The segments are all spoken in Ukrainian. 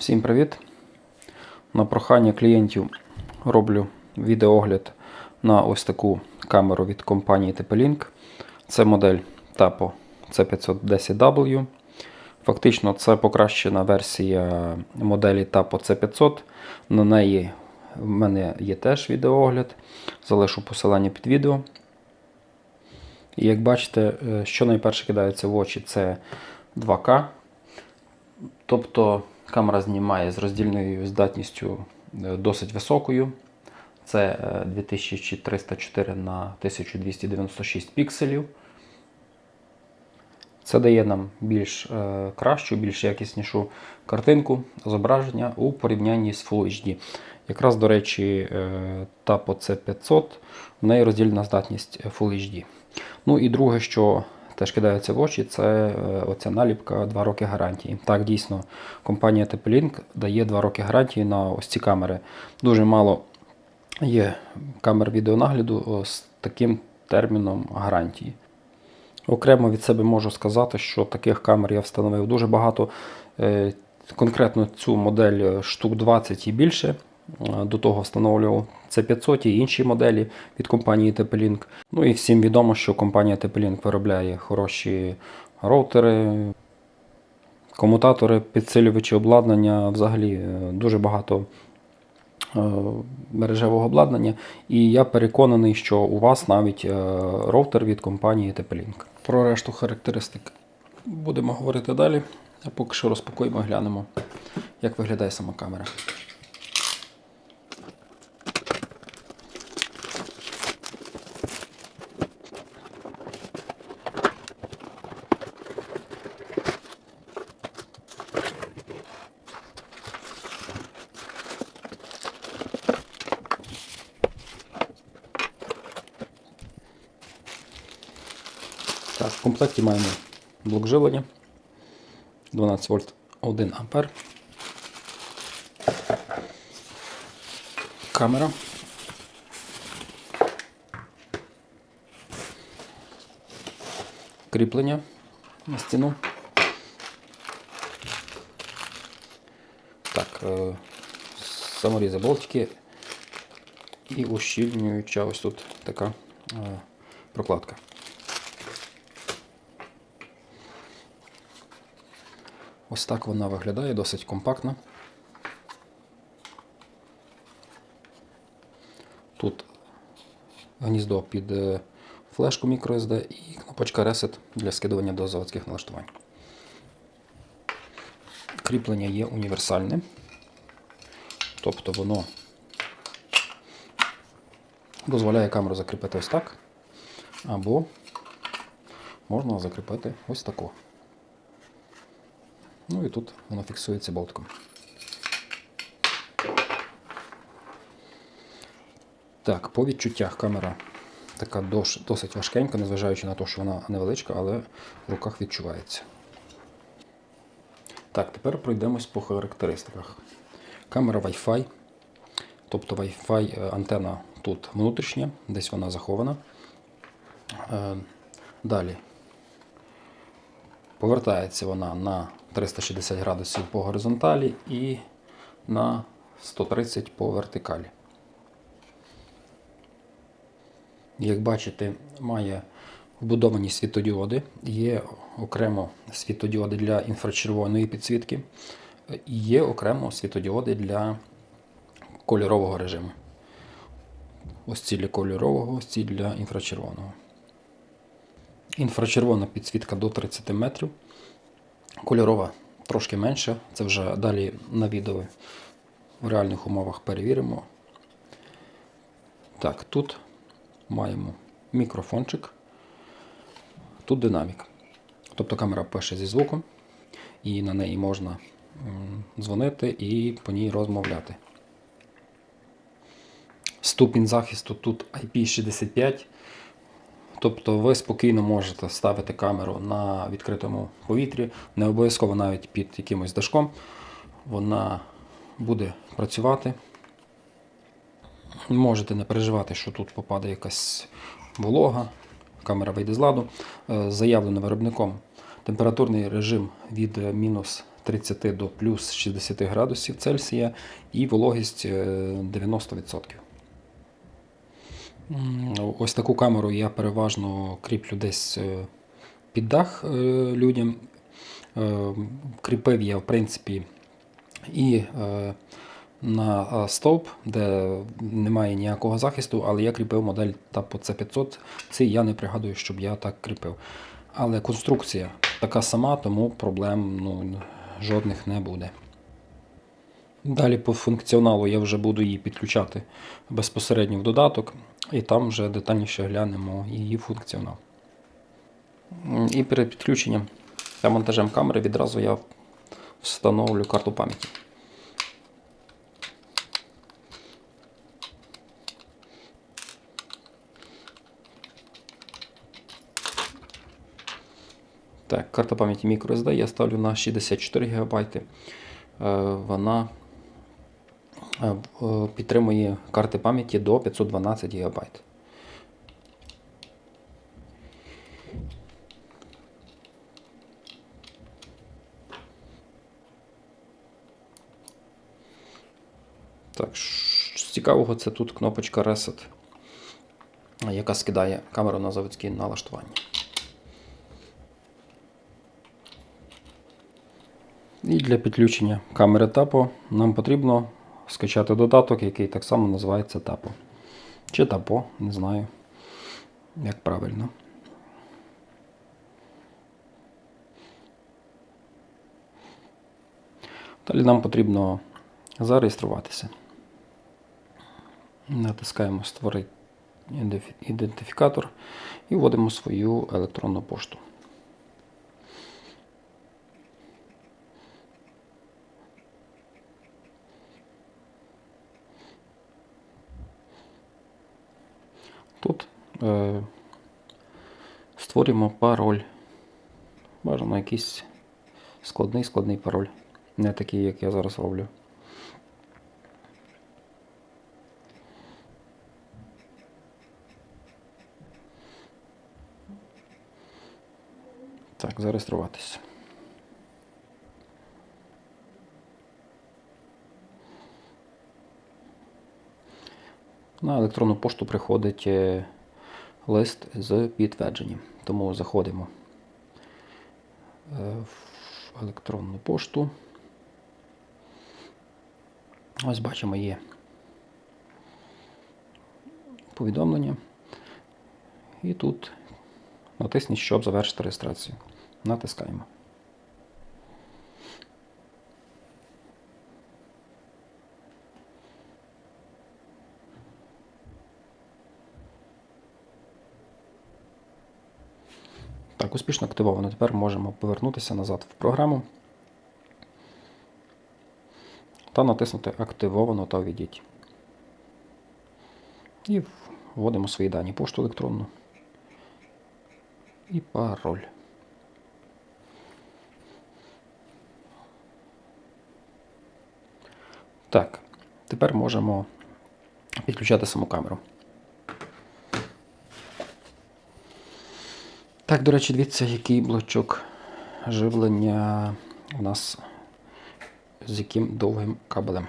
Всім привіт! На прохання клієнтів роблю відеоогляд на ось таку камеру від компанії TP-Link. Це модель TAPO C510W. Фактично, це покращена версія моделі TAPO C500. На неї в мене є теж відеоогляд. Залишу посилання під відео. І як бачите, е, що найперше кидається в очі, це 2К. Тобто камера знімає з роздільною здатністю е, досить високою. Це е, 2304 на 1296 пікселів. Це дає нам більш е, кращу, більш якіснішу картинку зображення у порівнянні з Full HD. Якраз, до речі, е, Tapo C500, в неї роздільна здатність Full HD. Ну і друге, що теж кидається в очі, це е, оця наліпка 2 роки гарантії. Так, дійсно, компанія TP-Link дає 2 роки гарантії на ось ці камери. Дуже мало є камер відеонагляду з таким терміном гарантії. Окремо від себе можу сказати, що таких камер я встановив дуже багато. Е, Конкретно цю модель е, штук 20 і більше. Е, До того встановлював C500 і інші моделі від компанії TP-Link. Ну і всім відомо, що компанія TP-Link виробляє хороші роутери, комутатори, підсилювачі обладнання, взагалі е, дуже багато е, мережевого обладнання. І я переконаний, що у вас навіть роутер від компанії TP-Link. Про решту характеристик будемо говорити далі. А поки що розпакуємо і глянемо, як виглядає сама камера. Так, в комплекті маємо блок живлення 12 вольт 1 ампер. Камера. Кріплення на стіну. Так, е, саморізи болтики і ущільнююча ось тут така е, прокладка. Ось так вона виглядає, досить компактна. Тут гніздо під е, флешку microSD і кнопочка Reset для скидування до заводських налаштувань. Кріплення є універсальне, тобто воно дозволяє камеру закріпити ось так, або можна закріпити ось тако. Ну і тут воно фіксується болтиком. Так, по відчуттях камера така досить важкенька, незважаючи на те, що вона невеличка, але в руках відчувається. Так, тепер пройдемось по характеристиках. Камера Wi-Fi, тобто Wi-Fi е, антена тут внутрішня, десь вона захована. Е, Далі Повертається вона на 360 градусів по горизонталі і на 130 по вертикалі. Як бачите, має вбудовані світодіоди. Є окремо світодіоди для інфрачервоної підсвітки, і є окремо світодіоди для кольорового режиму. Ось ці для кольорового, ось ці для інфрачервоного. Інфрачервона підсвітка до 30 метрів. Кольорова трошки менше. Це вже далі на відео в реальних умовах перевіримо. Так, тут маємо мікрофончик, тут динамік. Тобто камера пише зі звуком, і на неї можна дзвонити і по ній розмовляти. Ступінь захисту тут IP65. Тобто ви спокійно можете ставити камеру на відкритому повітрі, не обов'язково навіть під якимось дашком. Вона буде працювати. Можете не переживати, що тут попаде якась волога, камера вийде з ладу. Е, Заявлено виробником температурний режим від е, мінус 30 до плюс 60 градусів Цельсія і вологість е, 90%. Ось таку камеру я переважно кріплю десь е, під дах е, людям. Е, Кріпив я, в принципі, і на стовп, де немає ніякого захисту, але я кріпив модель Tapo C500. Це я не пригадую, щоб я так кріпив. Але конструкція така сама, тому проблем ну, жодних не буде. Далі по функціоналу я вже буду її підключати безпосередньо в додаток, і там вже детальніше глянемо її функціонал. І перед підключенням та монтажем камери відразу я встановлю карту пам'яті. Так, карта пам'яті microSD я ставлю на 64 ГБ. Е, Вона підтримує карти пам'яті до 512 ГБ. Так, з цікавого це тут кнопочка Reset, яка скидає камеру на заводські налаштування. І для підключення камери TAPO нам потрібно скачати додаток, який так само називається TAPO. Чи TAPO, не знаю, як правильно. Далі нам потрібно зареєструватися. Натискаємо Створити ідентифікатор і вводимо свою електронну пошту. Тут е, створюємо пароль. Бажано якийсь складний складний пароль. Не такий, як я зараз роблю. Так, зареєструватися. На електронну пошту приходить е, лист з підтвердженням. Тому заходимо е, в електронну пошту. Ось бачимо є повідомлення. І тут натисніть, щоб завершити реєстрацію. Натискаємо. Так, успішно активовано. Тепер можемо повернутися назад в програму та натиснути Активовано та введіть. І вводимо свої дані пошту електронну і пароль. Так, тепер можемо підключати саму камеру. Так, до речі, дивіться, який блочок живлення у нас з яким довгим кабелем.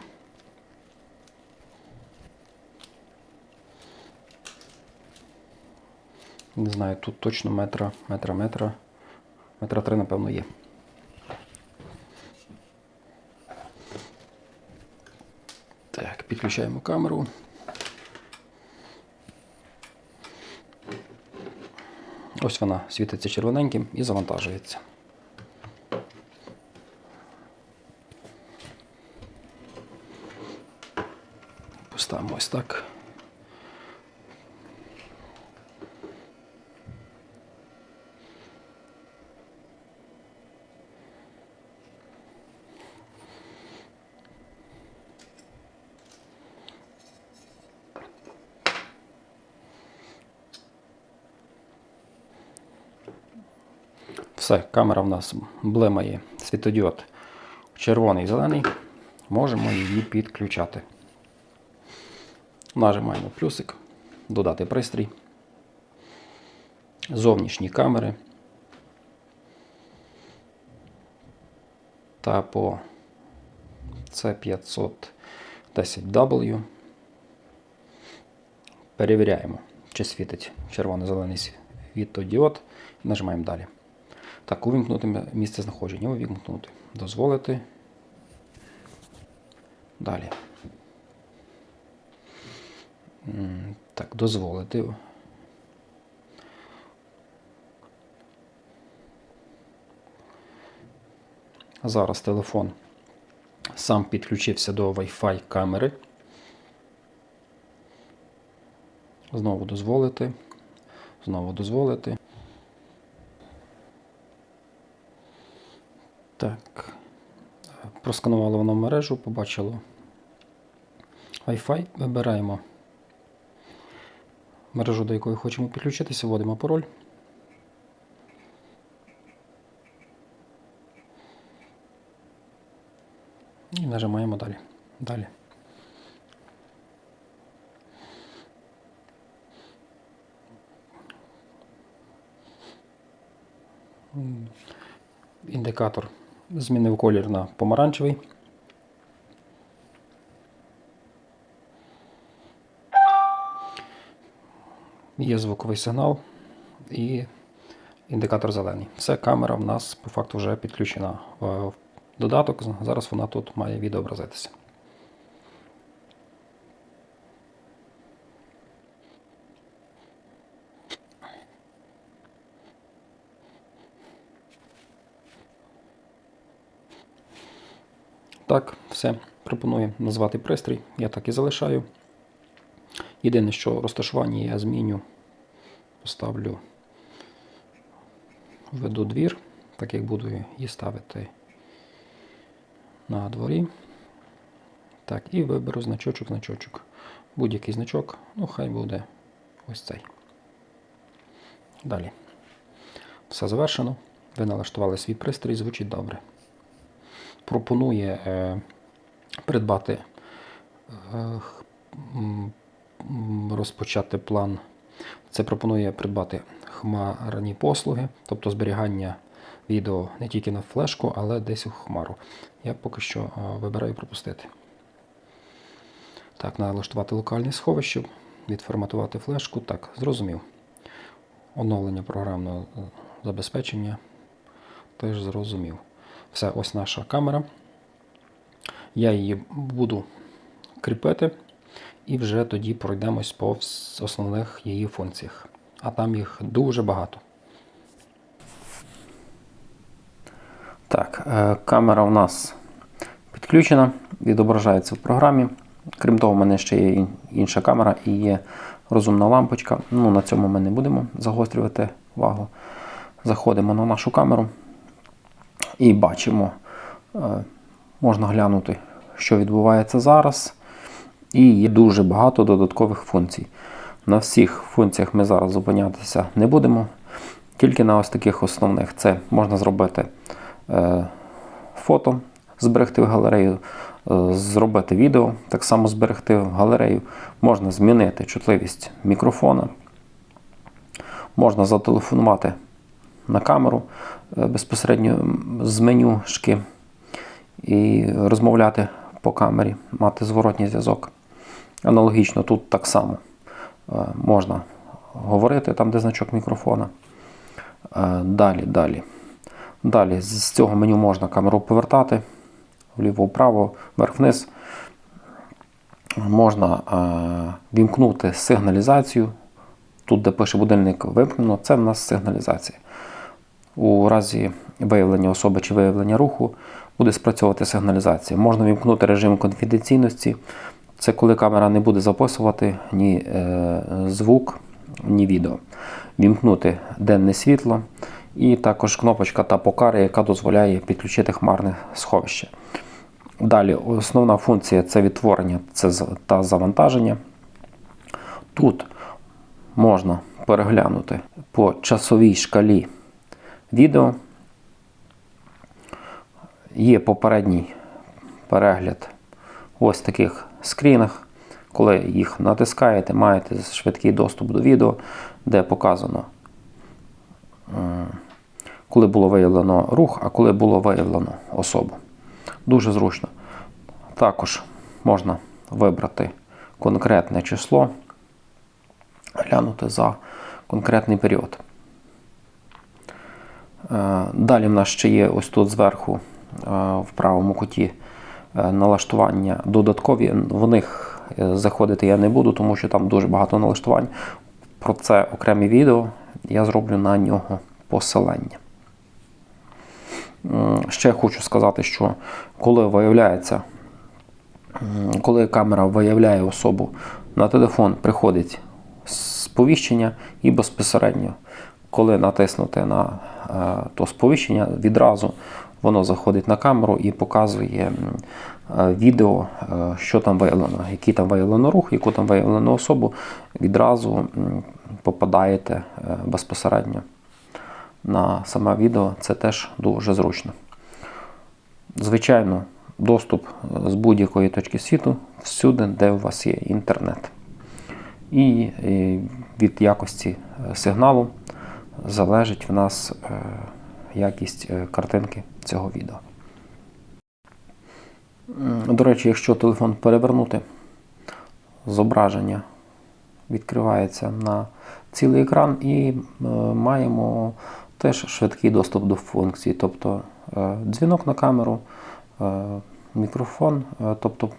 Не знаю, тут точно метра, метра, метра. Метра три, напевно, є. Так, підключаємо камеру. Ось вона світиться червоненьким і завантажується. Поставимо ось так. Все, камера в нас блимає світодіод червоний зелений. Можемо її підключати. Нажимаємо плюсик, додати пристрій, зовнішні камери. та по C510W. Перевіряємо, чи світить червоно-зелений світодіод. Нажимаємо далі. Так, увімкнути місце знаходження. Увімкнути. Дозволити. Далі. Так, дозволити. Зараз телефон сам підключився до Wi-Fi камери. Знову дозволити. Знову дозволити. Так. Просканувало воно мережу, побачило Wi-Fi. Вибираємо мережу, до якої хочемо підключитися, вводимо пароль. І нажимаємо далі. Далі. Індикатор змінив колір на помаранчевий. Є звуковий сигнал і індикатор зелений. Все, камера в нас по факту вже підключена в додаток. Зараз вона тут має відобразитися. Так, все. Пропоную назвати пристрій. Я так і залишаю. Єдине, що розташування я зміню, поставлю введу двір, так як буду її ставити на дворі. Так, і виберу значочок, значочок. Будь-який значок, ну хай буде ось цей. Далі. Все завершено. Ви налаштували свій пристрій, звучить добре. Пропонує е, придбати, е, розпочати план. Це пропонує придбати хмарні послуги, тобто зберігання відео не тільки на флешку, але десь у хмару. Я поки що е, вибираю пропустити. Так, налаштувати локальне сховище, відформатувати флешку. Так, зрозумів. Оновлення програмного забезпечення. Теж зрозумів. Все, ось наша камера. Я її буду кріпити і вже тоді пройдемось по основних її функціях. А там їх дуже багато. Так, е, камера у нас підключена, відображається в програмі. Крім того, в мене ще є інша камера і є розумна лампочка. Ну, на цьому ми не будемо загострювати увагу. Заходимо на нашу камеру і бачимо, е, можна глянути, що відбувається зараз. І є дуже багато додаткових функцій. На всіх функціях ми зараз зупинятися не будемо. Тільки на ось таких основних. Це можна зробити е, фото, зберегти в галерею, е, зробити відео, так само зберегти в галерею. Можна змінити чутливість мікрофона. Можна зателефонувати на камеру е, безпосередньо з менюшки і розмовляти по камері, мати зворотній зв'язок. Аналогічно тут так само е, можна говорити там, де значок мікрофона. Е, Далі, далі. Далі з цього меню можна камеру повертати вліво-вправо, вверх-вниз. Можна вімкнути сигналізацію. Тут, де пише будильник вимкнено, це в нас сигналізація. У разі виявлення особи чи виявлення руху буде спрацьовувати сигналізація. Можна вімкнути режим конфіденційності. Це коли камера не буде записувати ні е, звук, ні відео. Вімкнути денне світло. І також кнопочка та покари, яка дозволяє підключити хмарне сховище. Далі, основна функція це відтворення це та завантаження. Тут можна переглянути по часовій шкалі відео. Є попередній перегляд ось таких скрінах. Коли їх натискаєте, маєте швидкий доступ до відео, де показано, коли було виявлено рух, а коли було виявлено особу. Дуже зручно. Також можна вибрати конкретне число, глянути за конкретний період. Е, Далі в нас ще є ось тут зверху е, в правому куті е, налаштування додаткові. В них заходити я не буду, тому що там дуже багато налаштувань. Про це окреме відео. Я зроблю на нього посилання. Ще хочу сказати, що коли виявляється, коли камера виявляє особу на телефон, приходить сповіщення і безпосередньо, коли натиснути на е, то сповіщення, відразу воно заходить на камеру і показує е, відео, е, що там виявлено, який там виявлено рух, яку там виявлено особу, відразу попадаєте безпосередньо на саме відео. Це теж дуже зручно. Звичайно, доступ з будь-якої точки світу всюди, де у вас є інтернет. І від якості сигналу залежить в нас е, якість е, картинки цього відео. До речі, якщо телефон перевернути, зображення відкривається на цілий екран і е, маємо теж швидкий доступ до функцій, тобто дзвінок на камеру, мікрофон, тобто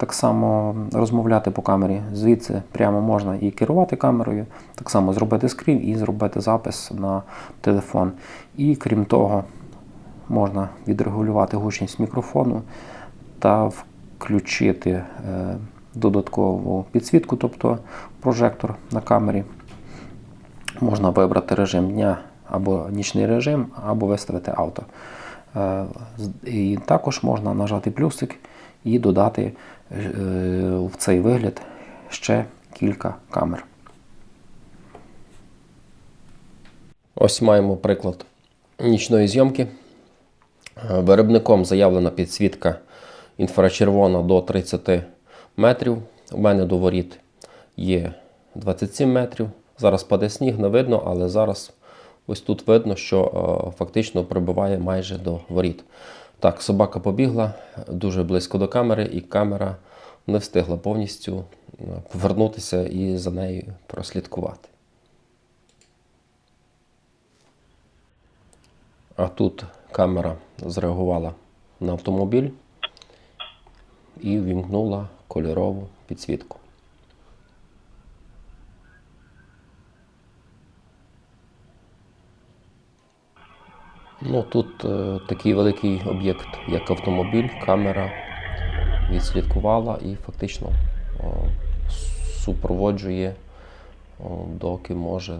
так само розмовляти по камері. Звідси прямо можна і керувати камерою, так само зробити скрін і зробити запис на телефон. І крім того, можна відрегулювати гучність мікрофону та включити е, додаткову підсвітку, тобто прожектор на камері. Можна вибрати режим дня або нічний режим, або виставити авто. Е, І також можна нажати плюсик і додати в цей вигляд ще кілька камер. Ось маємо приклад нічної зйомки. Е, Виробником заявлена підсвітка інфрачервона до 30 метрів. У мене до воріт є 27 метрів. Зараз паде сніг, не видно, але зараз ось тут видно, що е, фактично прибуває майже до воріт. Так, собака побігла дуже близько до камери, і камера не встигла повністю е, повернутися і за нею прослідкувати. А тут камера зреагувала на автомобіль і вімкнула кольорову підсвітку. Ну, тут е, такий великий об'єкт, як автомобіль, камера відслідкувала і фактично супроводжує, доки може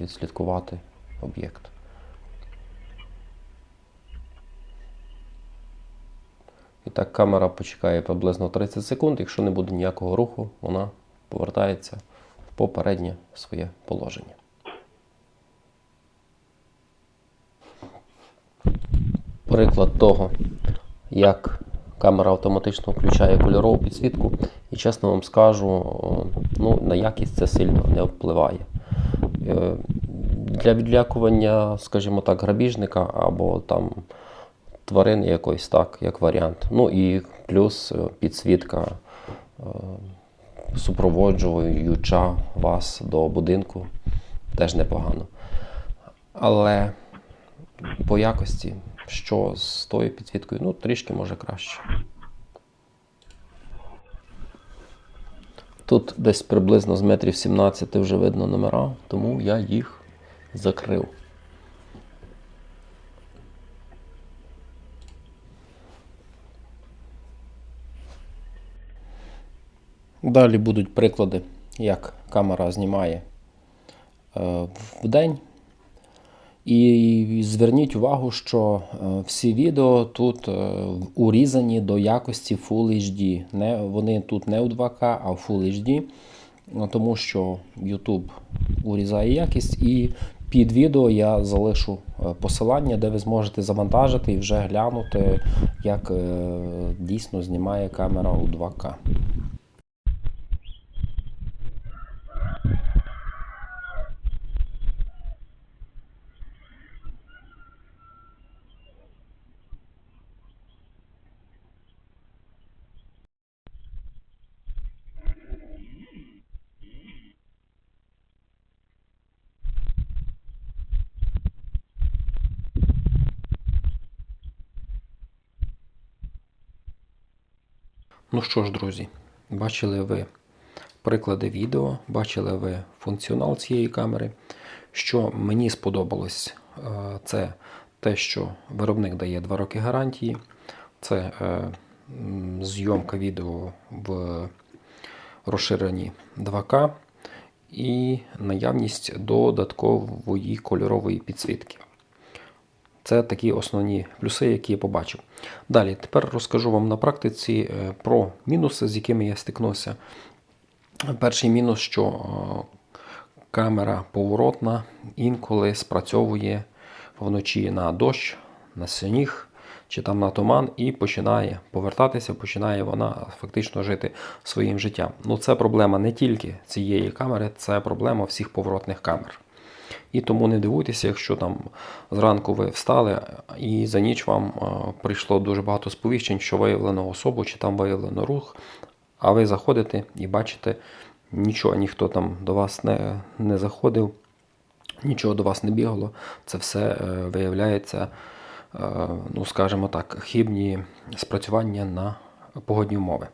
відслідкувати об'єкт. І так камера почекає приблизно 30 секунд. Якщо не буде ніякого руху, вона повертається в попереднє своє положення. Приклад того, як камера автоматично включає кольорову підсвітку, і чесно вам скажу, ну, на якість це сильно не впливає. Е, Для відлякування, скажімо так, грабіжника або там тварини якоїсь так, як варіант. Ну і плюс е, підсвітка е, супроводжуюча вас до будинку теж непогано. Але по якості, що з тою підсвіткою, ну трішки може краще. Тут десь приблизно з метрів 17 вже видно номера, тому я їх закрив. Далі будуть приклади, як камера знімає е, в день. І зверніть увагу, що е, всі відео тут е, урізані до якості Full HD. Не, вони тут не у 2К, а в Full HD, ну, тому що YouTube урізає якість. І під відео я залишу е, посилання, де ви зможете завантажити і вже глянути, як дійсно знімає камера у 2К. Ну що ж, друзі, бачили ви приклади відео, бачили ви функціонал цієї камери. Що мені сподобалось, е, це те, що виробник дає 2 роки гарантії. Це е, зйомка відео в розширенні 2К і наявність додаткової кольорової підсвітки. Це такі основні плюси, які я побачив. Далі, тепер розкажу вам на практиці е, про мінуси, з якими я стикнувся. Перший мінус, що е, камера поворотна інколи спрацьовує вночі на дощ, на сніг чи там на туман і починає повертатися, починає вона фактично жити своїм життям. Ну, це проблема не тільки цієї камери, це проблема всіх поворотних камер. І тому не дивуйтеся, якщо там зранку ви встали і за ніч вам е, прийшло дуже багато сповіщень, що виявлено особу чи там виявлено рух, а ви заходите і бачите, нічого, ніхто там до вас не, не заходив, нічого до вас не бігало. Це все е, виявляється, е, ну скажімо так, хибні спрацювання на погодні умови.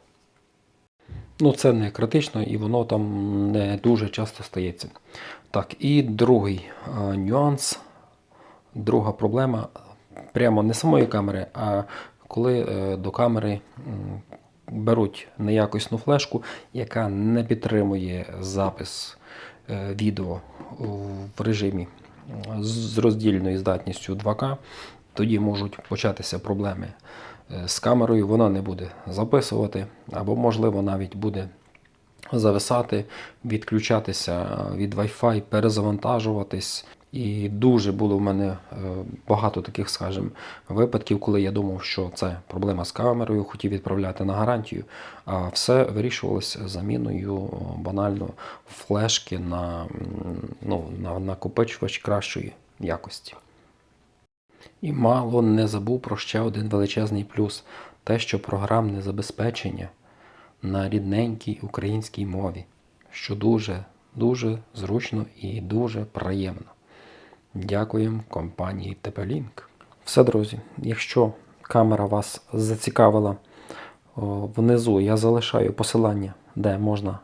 Ну, це не критично і воно там не дуже часто стається. Так, і другий е, нюанс, друга проблема прямо не самої камери, а коли е, до камери м, беруть неякісну флешку, яка не підтримує запис е, відео в режимі з роздільною здатністю 2К, тоді можуть початися проблеми е, з камерою, вона не буде записувати, або, можливо, навіть буде зависати, відключатися від Wi-Fi, перезавантажуватись. І дуже було в мене е, багато таких, скажімо, випадків, коли я думав, що це проблема з камерою, хотів відправляти на гарантію, а все вирішувалося заміною банально флешки на, ну, на накопичувач кращої якості. І мало не забув про ще один величезний плюс те, що програмне забезпечення на рідненькій українській мові, що дуже, дуже зручно і дуже приємно. Дякуємо компанії TP-Link. Все, друзі, якщо камера вас зацікавила, внизу я залишаю посилання, де можна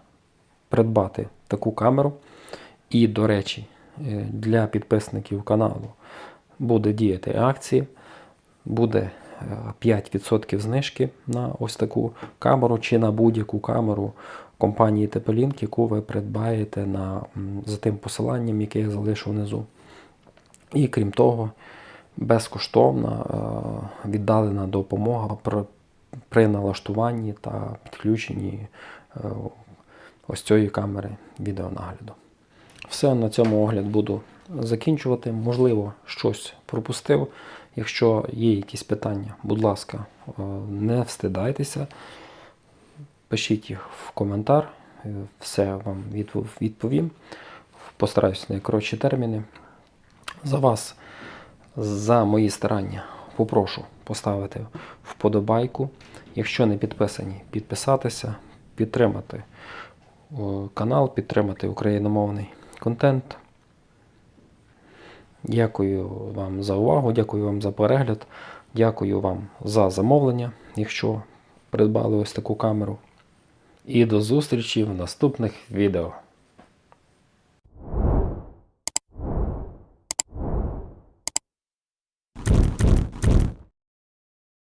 придбати таку камеру. І, до речі, е, для підписників каналу буде діяти акція, буде 5% знижки на ось таку камеру чи на будь-яку камеру компанії TP-Link, яку ви придбаєте на, за тим посиланням, яке я залишу внизу. І крім того, безкоштовна е, віддалена допомога при, при налаштуванні та підключенні е, ось цієї камери відеонагляду. Все, на цьому огляд буду закінчувати. Можливо, щось пропустив. Якщо є якісь питання, будь ласка, е, не встидайтеся, пишіть їх в коментар, е, все вам відповім. Постараюсь в найкоротші терміни. За вас, за мої старання, попрошу поставити вподобайку. Якщо не підписані, підписатися, підтримати е, канал, підтримати україномовний контент. Дякую вам за увагу, дякую вам за перегляд, дякую вам за замовлення, якщо придбали ось таку камеру. І до зустрічі в наступних відео.